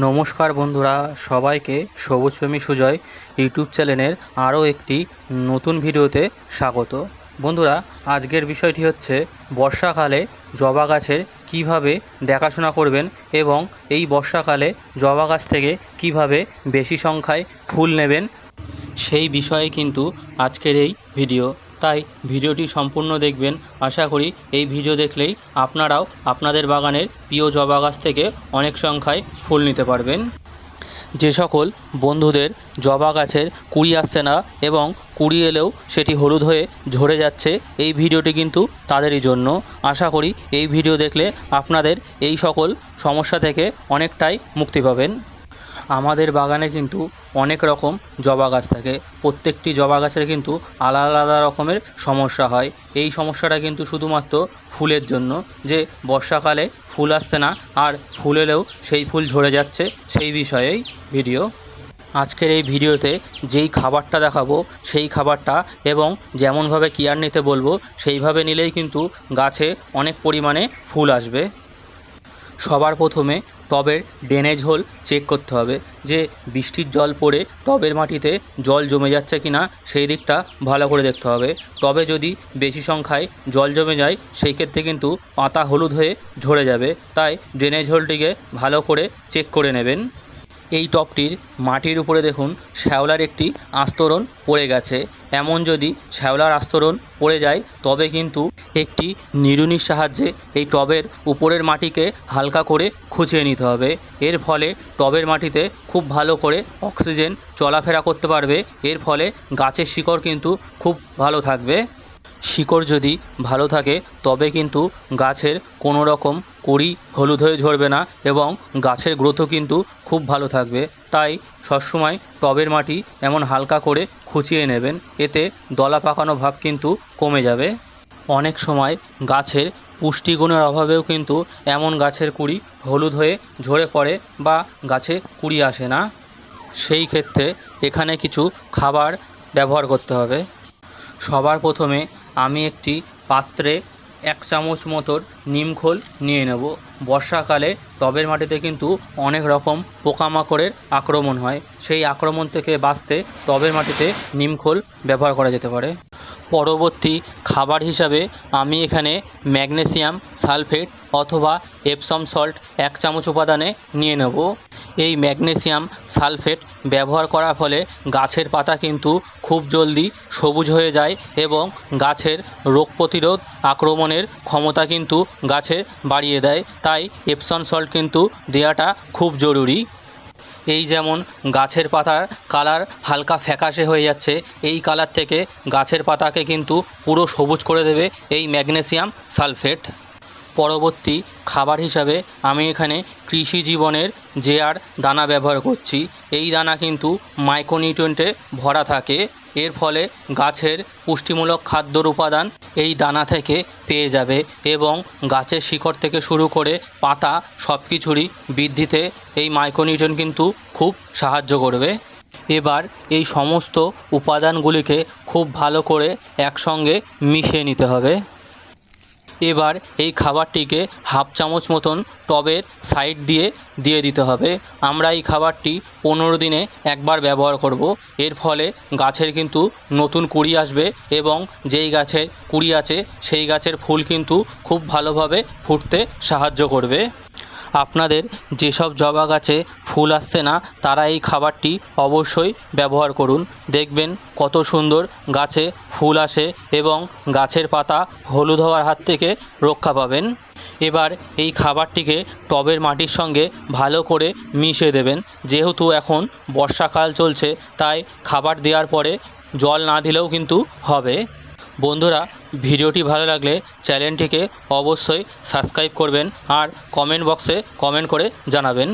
নমস্কার বন্ধুরা, সবাইকে সবুজপ্রেমী সুজয় ইউটিউব চ্যানেলের আরও একটি নতুন ভিডিওতে স্বাগত। বন্ধুরা, আজকের বিষয়টি হচ্ছে বর্ষাকালে জবা গাছের কীভাবে দেখাশোনা করবেন এবং এই বর্ষাকালে জবা গাছ থেকে কীভাবে বেশি সংখ্যায় ফুল নেবেন, সেই বিষয়ে কিন্তু আজকের এই ভিডিও। তাই ভিডিওটি সম্পূর্ণ দেখবেন। আশা করি এই ভিডিও দেখলেই আপনারাও আপনাদের বাগানের প্রিয় জবা গাছ থেকে অনেক সংখ্যায় ফুল নিতে পারবেন। যে সকল বন্ধুদের জবা গাছের কুড়ি আসছে না এবং কুড়ি এলেও সেটি হলুদ হয়ে ঝরে যাচ্ছে, এই ভিডিওটি কিন্তু তাদেরই জন্য। আশা করি এই ভিডিও দেখলে আপনাদের এই সকল সমস্যা থেকে অনেকটাই মুক্তি পাবেন। আমাদের বাগানে কিন্তু অনেক রকম জবা গাছ থাকে। প্রত্যেকটি জবা গাছের কিন্তু আলাদা আলাদা রকমের সমস্যা হয়। এই সমস্যাটা কিন্তু শুধুমাত্র ফুলের জন্য যে বর্ষাকালে ফুল আসছে না, আর ফুল এলেও সেই ফুল ঝরে যাচ্ছে সেই বিষয়েই ভিডিও। আজকের এই ভিডিওতে যেই খাবারটা দেখাবো, সেই খাবারটা এবং যেমনভাবে কেয়ার নিতে বলব, সেইভাবে নিলেই কিন্তু গাছে অনেক পরিমাণে ফুল আসবে। সবার প্রথমে টবের ড্রেনেজ হোল চেক করতে হবে যে বৃষ্টির জল পড়ে টবের মাটিতে জল জমে যাচ্ছে কি না সেই দিকটা ভালো করে দেখতে হবে। টবে যদি বেশি সংখ্যায় জল জমে যায়, সেই ক্ষেত্রে কিন্তু পাতা হলুদ হয়ে ঝরে যাবে। তাই ড্রেনেজ হোলটিকে ভালো করে চেক করে নেবেন। এই টবটির মাটির উপরে দেখুন শ্যাওলার একটি আস্তরণ পড়ে গেছে। এমন যদি শ্যাওলার আস্তরণ পড়ে যায়, তবে কিন্তু একটি নিড়ুনির সাহায্যে এই টবের উপরের মাটিকে হালকা করে খুঁচিয়ে নিতে হবে। এর ফলে টবের মাটিতে খুব ভালো করে অক্সিজেন চলাফেরা করতে পারবে। এর ফলে গাছের শিকড় কিন্তু খুব ভালো থাকবে। শিকড় যদি ভালো থাকে, তবে কিন্তু গাছের কোনো রকম কুড়ি হলুদ হয়ে ঝরবে না এবং গাছের গ্রোথও কিন্তু খুব ভালো থাকবে। তাই সবসময় টবের মাটি এমন হালকা করে খুঁচিয়ে নেবেন, এতে দলা পাকানো ভাব কিন্তু কমে যাবে। অনেক সময় গাছের পুষ্টিগুণের অভাবেও কিন্তু এমন গাছের কুড়ি হলুদ হয়ে ঝরে পড়ে বা গাছে কুড়ি আসে না। সেই ক্ষেত্রে এখানে কিছু খাবার ব্যবহার করতে হবে। সবার প্রথমে আমি একটি পাত্রে এক চামচ মতোর নিমখোল নিয়ে নেব। বর্ষাকালে টবের মাটিতে কিন্তু অনেক রকম পোকামাকড়ের আক্রমণ হয়। সেই আক্রমণ থেকে বাঁচতে টবের মাটিতে নিমখোল ব্যবহার করা যেতে পারে। পরবর্তী খাবার হিসাবে আমি এখানে ম্যাগনেসিয়াম সালফেট অথবা এপসম সল্ট এক চামচ উপাদানে নিয়ে নেব। এই ম্যাগনেসিয়াম সালফেট ব্যবহার করার ফলে গাছের পাতা কিন্তু খুব জলদি সবুজ হয়ে যায় এবং গাছের রোগ প্রতিরোধ আক্রমণের ক্ষমতা কিন্তু গাছের বাড়িয়ে দেয়। তাই এপসন সল্ট কিন্তু দেওয়াটা খুব জরুরি। এই যেমন গাছের পাতার কালার হালকা ফ্যাকাশে হয়ে যাচ্ছে, এই কালার থেকে গাছের পাতাকে কিন্তু পুরো সবুজ করে দেবে এই ম্যাগনেসিয়াম সালফেট। পরবর্তী খাবার হিসাবে আমি এখানে কৃষি জীবনের যে আর দানা ব্যবহার করছি, এই দানা কিন্তু মাইক্রোনিউট্রিয়েন্টে ভরা থাকে। এর ফলে গাছের পুষ্টিমূলক খাদ্যর উপাদান এই দানা থেকে পেয়ে যাবে এবং গাছের শিকড় থেকে শুরু করে পাতা সব কিছুরই বৃদ্ধিতে এই মাইক্রোনিউট্রিয়েন্ট কিন্তু খুব সাহায্য করবে। এবার এই সমস্ত উপাদানগুলিকে খুব ভালো করে একসঙ্গে মিশিয়ে নিতে হবে। এবার এই খাবারটিকে হাফ চামচ মতন টবের সাইড দিয়ে দিয়ে দিতে হবে। আমরা এই খাবারটি পনেরো দিনে একবার ব্যবহার করব। এর ফলে গাছের কিন্তু নতুন কুড়ি আসবে এবং যেই গাছের কুড়ি আছে, সেই গাছের ফুল কিন্তু খুব ভালোভাবে ফুটতে সাহায্য করবে। আপনাদের যেসব জবা গাছে ফুল আসছে না, তারা এই খাবারটি অবশ্যই ব্যবহার করুন। দেখবেন কত সুন্দর গাছে ফুল আসে এবং গাছের পাতা হলুদ হওয়ার হাত থেকে রক্ষা পাবেন। এবার এই খাবারটিকে টবের মাটির সঙ্গে ভালো করে মিশিয়ে দেবেন। যেহেতু এখন বর্ষাকাল চলছে, তাই খাবার দেওয়ার পরে জল না দিলেও কিন্তু হবে। বন্ধুরা ভিডিওটি ভালো লাগলে চ্যানেলটিকে অবশ্যই সাবস্ক্রাইব করবেন আর কমেন্ট বক্সে কমেন্ট করে জানাবেন।